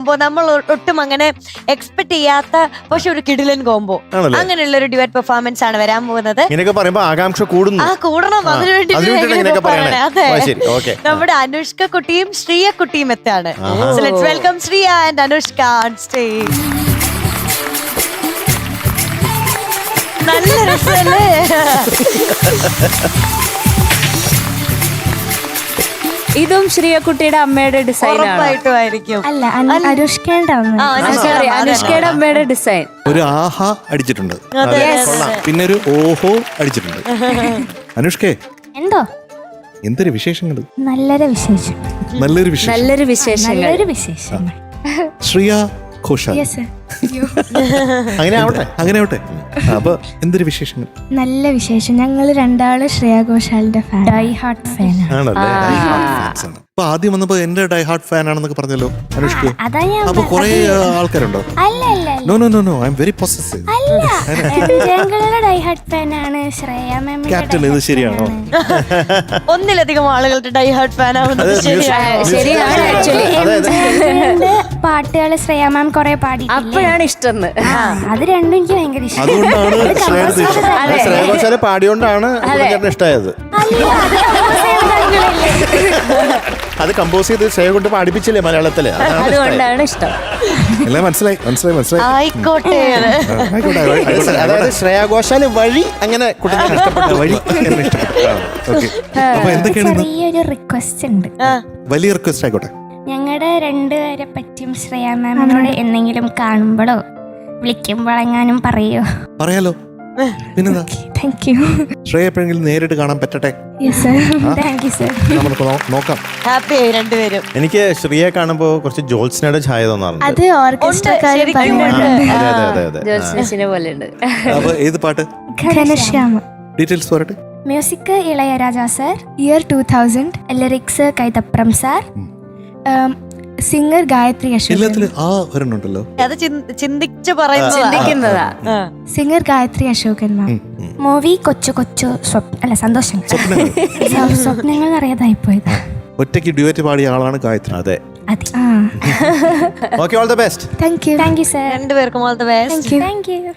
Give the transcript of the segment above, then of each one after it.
Combo നമ്മൾ ഒട്ടും അങ്ങനെ എക്സ്പെക്ട് ചെയ്യാത്ത പക്ഷെ ഒരു കിടിലൻ കോംബോ ആണല്ലേ? അങ്ങനെയുള്ള ഒരു ഡിവൈറ്റ് പെർഫോമൻസ് ആണ് വരാൻ പോകുന്നത്. ഇങ്ങനെയൊക്കെ പറയുമ്പോ ആകാംക്ഷ കൂടുന്നു. ആ കൂടണം ആ, അതിനു വേണ്ടി അതിനു വേണ്ടിയാണ് ഇങ്ങനെയൊക്കെ പറയണേ. അതെ. ആ, ശരി, okay. നമ്മുടെ അനുഷ്ക കുട്ടിയും ശ്രീയ കുട്ടിയും എത്താണ്. ആഹാ. Let's welcome Shriya and Anushka on stage നല്ല രസമല്ലേ? ഇതും ശ്രീയക്കുട്ടിയുടെ അമ്മയുടെ ഡിസൈൻ ആണ്. ഉറപ്പായിട്ടും ആയിരിക്കും അല്ല. അൻ- അനുഷ്കേന്റെ അമ്മ. സോറി അനുഷ്കയുടെ അമ്മയുടെ ഡിസൈൻ ഒരു ആഹാ അടിച്ചിട്ടുണ്ട്. അതെ. കൊള്ളാം. പിന്നെ ഒരു ഓഹോ അടിച്ചിട്ടുണ്ട്. അനുഷ്കേ എന്തോ? എന്തൊരു വിശേഷങ്ങൾ നല്ലൊരു വിശേഷം. നല്ലൊരു വിശേഷം. നല്ലൊരു വിശേഷങ്ങൾ. നല്ലൊരു വിശേഷം ശ്രീയ ഘോഷാൽ. യെസ് സർ അങ്ങനെ ആവട്ടെ. അങ്ങനെ ആവട്ടെ. അപ്പൊ എന്തൊരു വിശേഷങ്ങൾ? നല്ല വിശേഷം. ഞങ്ങൾ രണ്ടാൾ ശ്രേയാ ഘോഷാലിന്റെ ഫാൻ ഡൈ ഹാർട്ട് ഫാനാണ് ആണല്ലേ? Fans ആണ്. അപ്പൊ ആദ്യം വന്നപ്പോ എന്റെ ഡൈ ഹാർട്ട് ഫാൻ ആണെന്നൊക്കെ പറഞ്ഞല്ലോ അനുഷ്ക. അതാ ഞാൻ അപ്പൊ കുറെ ആൾക്കാരുണ്ടോ? അല്ല അല്ല അല്ല. No no no no I am very possessive അല്ല ഞങ്ങളുടെ ഡൈ ഹാർട്ട് ആണ് ശ്രേയ ക്യാപ്റ്റൻ ഇത് ശരിയാണോ? ഒന്നിലധികം ആളുകളുടെ ഡൈ ഹാർട്ട് ഫാൻ ആവുന്നത് ശരിയാണ്? ശരിയാണ് ആക്ച്വലി പാട്ടുകൾ ശ്രേയ മാം കുറെ പാടി അപ്പോഴാണ് ഇഷ്ടം അത് രണ്ടും എനിക്ക് ഭയങ്കര ഇഷ്ടം. അതുകൊണ്ടാണ് ശ്രേയഘോഷാലെ പാടിയോണ്ടാണ് ഇഷ്ടമായത്. അത് കമ്പോസ് ചെയ്ത് ശ്രേയ കൊണ്ട് പാടിപ്പിച്ചില്ലേ മലയാളത്തിൽ? അതുകൊണ്ടാണ് ഇഷ്ടം. എല്ലാം മനസ്സിലായി മനസ്സിലായി മനസ്സിലായി. ആയിക്കോട്ടെ. അതായത് ശ്രേയാഘോഷാൽ വഴി അങ്ങനെ കുട്ടിക്ക് ഇഷ്ടപ്പെട്ടു. വഴി ഇഷ്ടപ്പെട്ടു. അപ്പൊ എന്തൊക്കെയാണ് ഇന്ന്? റിക്വസ്റ്റ് ഉണ്ട്. വലിയ റിക്വസ്റ്റ് ആയിക്കോട്ടെ. ഞങ്ങളുടെ രണ്ടുപേരെ പറ്റിയും ശ്രേയ മാമിനോട് എന്തെങ്കിലും കാണുമ്പോഴോ വിളിക്കുമ്പോഴെങ്ങാനും പറയോ? പറയാലോ. പിന്നെന്താ? താങ്ക് യു ശ്രേയ എപ്പോഴെങ്കിലും നേരിട്ട് കാണാൻ പറ്റട്ടെ? സർ താങ്ക് യു സർ നമുക്ക് നോ- നോക്കാം. ഹാപ്പി ആയി രണ്ടുപേരും. എനിക്ക് ശ്രീയെ കാണുമ്പോ കുറച്ച് ജോത്സ്നയുടെ ഛായ തോന്നാറുണ്ട്. അത് ഓർക്കസ്ട്രക്കാര് ശരിക്കും ഉണ്ട്. അതെ അതെ അതെ അതെ. ആ. ജോത്സ്നസിനെ പോലെ ഉണ്ട്. അപ്പൊ ഏത് പാട്ട്? ഘനശ്യാമ. ഡീറ്റെയിൽസ് പറയട്ടെ music Ilaiyaraaja sir year two thousand lyrics Kaithapram sir singer Gayathri Ashokan. ആ അത് ചിന്തിച്ച് ചിന്തിക്കുന്നതാ. Singer Gayathri Ashokan ma'am. Movie Kochu Kochu Swapna അല്ല സന്തോഷങ്ങൾ. സ്വപ്നങ്ങൾ. സ്വ- സ്വപ്നങ്ങൾ അറിയാതായി പോയത്. ഒറ്റയ്ക്ക് ഡ്യൂറ്റ് പാടിയ ആളാണ് ഗായത്രി. അതെ. All the best thank you thank you sir രണ്ടുപേർക്കും all the best thank you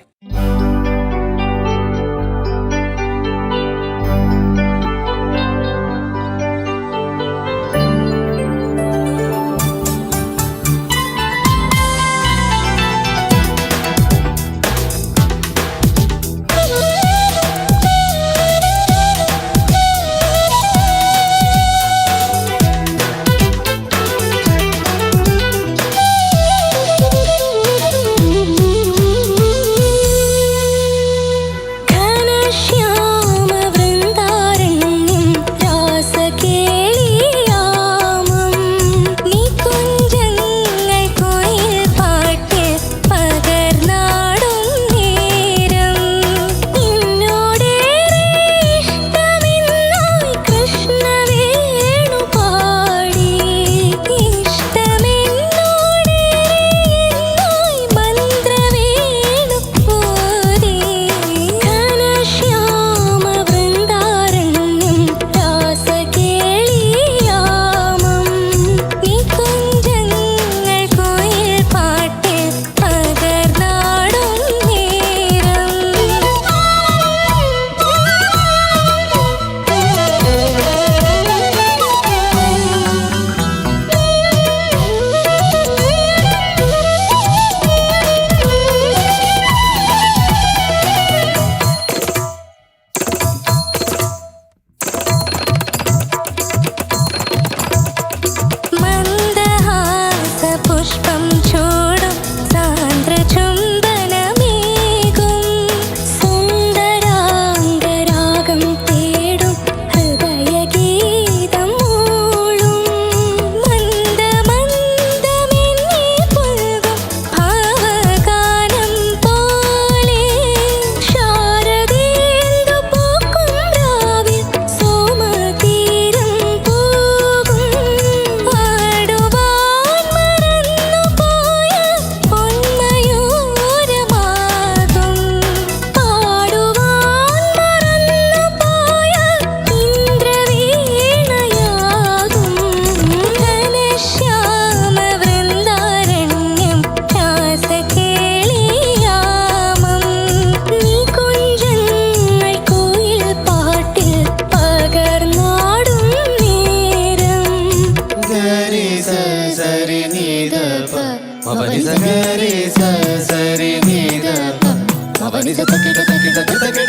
thank you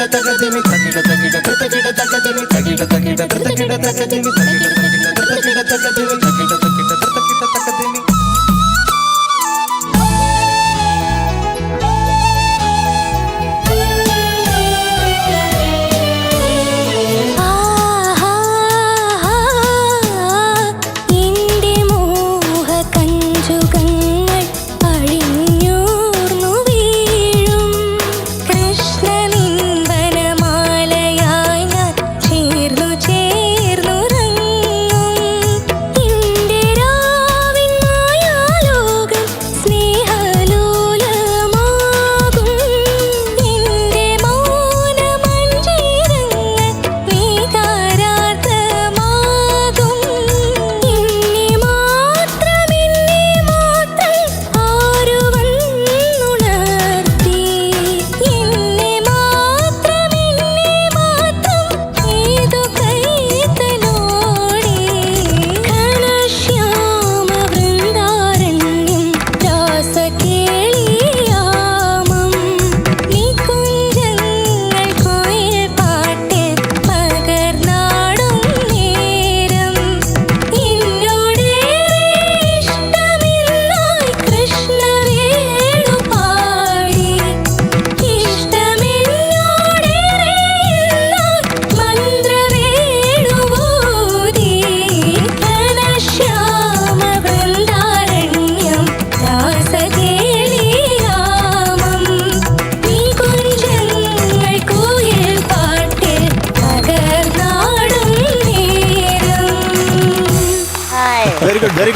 എന്റെ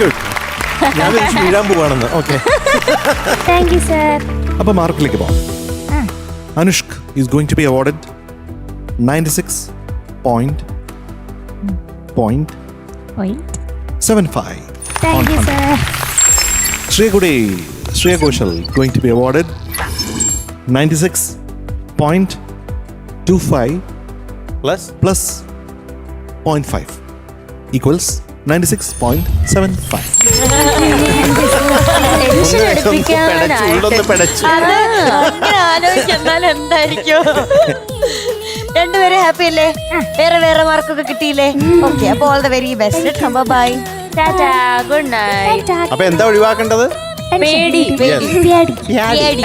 വെരി ഗുഡ് ഞാൻ വിളിച്ച് വീഴാൻ പോവാണെന്ന്. ഓക്കെ. താങ്ക് യു സർ അപ്പൊ മാർക്കിലേക്ക് പോവാം. Anushka is going to be awarded ninety six point point seven five thank you sir ശ്രീകുടി Shriya Ghoshal going to be awarded ninety six point two five plus ninety six point seven five രണ്ടുപേരും happy അല്ലേ? വേറെ വേറെ മാർക്കൊക്കെ കിട്ടിയില്ലേ? Okay അപ്പൊ all the very best bye tata good night അപ്പൊ എന്താ ഒഴിവാക്കേണ്ടത്? പേടി. പേടി.